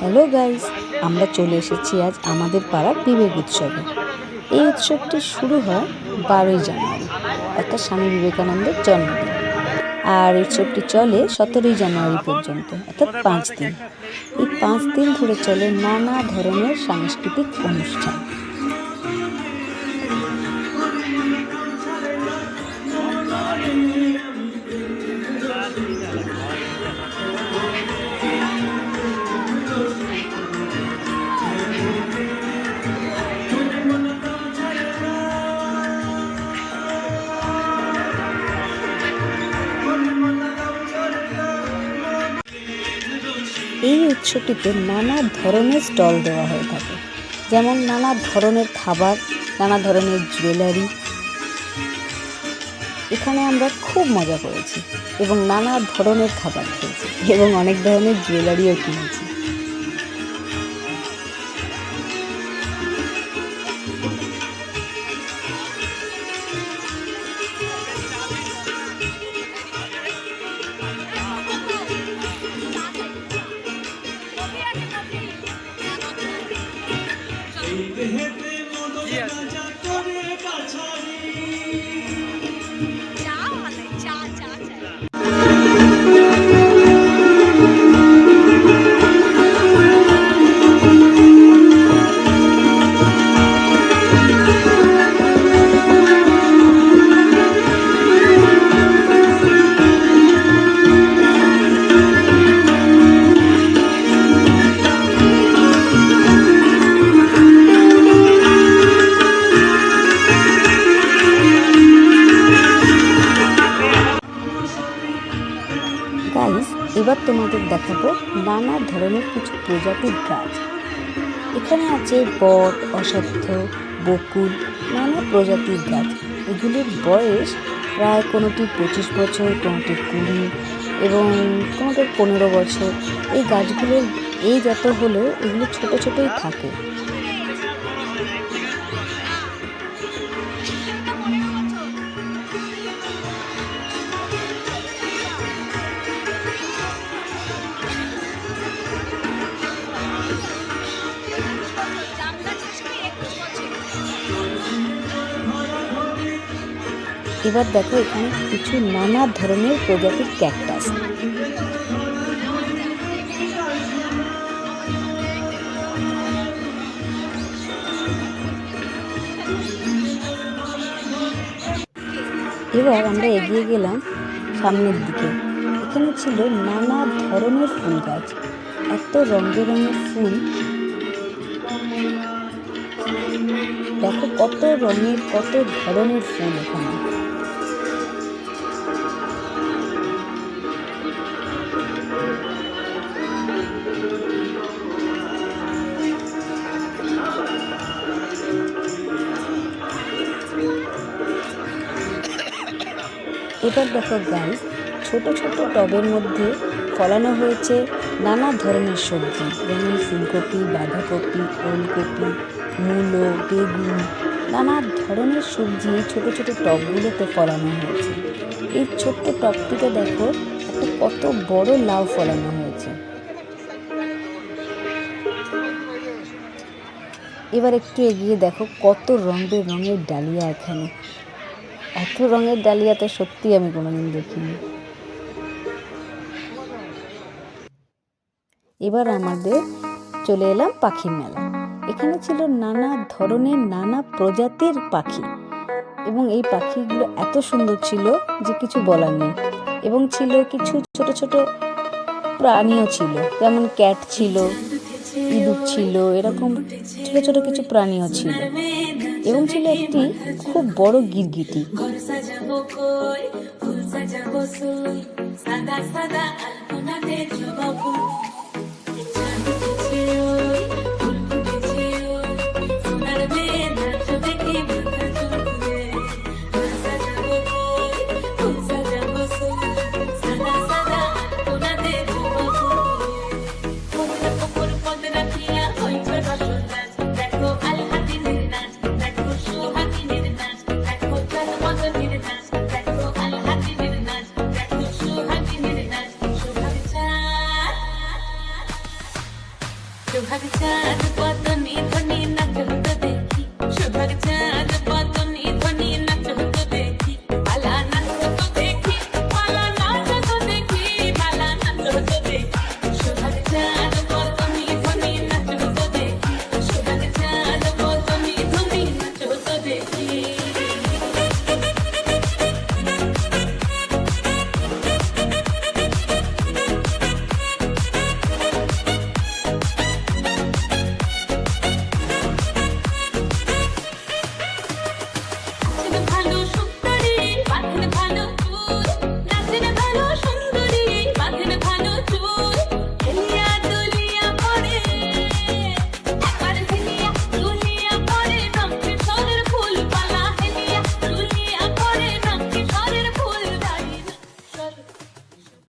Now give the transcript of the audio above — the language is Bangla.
হ্যালো গাইস, আমরা চলে এসেছি আজ আমাদের পাড়ার বিবেক উৎসবে। এই উৎসবটি শুরু হয় বারোই জানুয়ারি, অর্থাৎ স্বামী বিবেকানন্দের জন্মদিন। আর উৎসবটি চলে সতেরোই জানুয়ারি পর্যন্ত, অর্থাৎ পাঁচ দিন। এই পাঁচ দিন ধরে চলে নানা ধরনের সাংস্কৃতিক অনুষ্ঠান। এই উৎসবটিতে নানা ধরনের স্টল দেওয়া হয়ে থাকে। যেমন নানা ধরনের খাবার, নানা ধরনের জুয়েলারি। এখানে আমরা খুব মজা করেছি এবং নানা ধরনের খাবার খেয়েছি এবং অনেক ধরনের জুয়েলারিও কিনেছি। চা এবার তোমাদের দেখাবো নানা ধরনের কিছু প্রজাতির গাছ। এখানে আছে বট অশ্বত্থ বকুল, নানা প্রজাতির গাছ। এগুলির বয়স প্রায় কোনোটির পঁচিশ বছর কোনোটির কুড়ি এবং কোনোটির পনেরো বছর। এই গাছগুলোর এই যত হলেও এগুলো ছোটো ছোটোই থাকে। এবার দেখো এখানে কিছু নানা ধরনের প্রজাতির ক্যাকটাস। এবার আমরা এগিয়ে গেলাম সামনের দিকে। এখানে ছিল নানা ধরনের ফুল গাছ। এত রঙ বেরঙের ফুল। দেখো কত রঙের, কত ধরনের ফুল এখানে। এবার দেখো গাইস ছোট ছোট টবের মধ্যে ফলানো হয়েছে নানা ধরনের সবজি, যেমন ফুলকপি, বাঁধাকপি, ওলকপি, মূলো, বেগুন, নানা ধরনের সবজি ছোট ছোট টবগুলোতে ফলানো হয়েছে। এই ছোট্ট টবটিতে দেখো একটা কত বড় লাউ ফলানো হয়েছে। এবার একটু এগিয়ে দেখো কত রঙ বেরঙের ডালিয়া এখানে। এত রঙের ডালিয়া তো সত্যি আমি কোনোদিন দেখিনি। এবার আমাদের চলে এলাম পাখির মেলা। এখানে ছিল নানা ধরনের, নানা প্রজাতির পাখি। এবং এই পাখিগুলো এত সুন্দর ছিল যে কিছু বলার নেই। এবং ছিল কিছু ছোট ছোট প্রাণীও ছিল। যেমন ক্যাট ছিল, ইঁদুর ছিল, এরকম ছোট ছোট কিছু প্রাণীও ছিল। এবং ছিল একটি খুব বড় গিরগিটি। সাদা সাদা সুভাগ চাঁদ কত নিধনি নাচত দেখি সুভাগ চাঁদ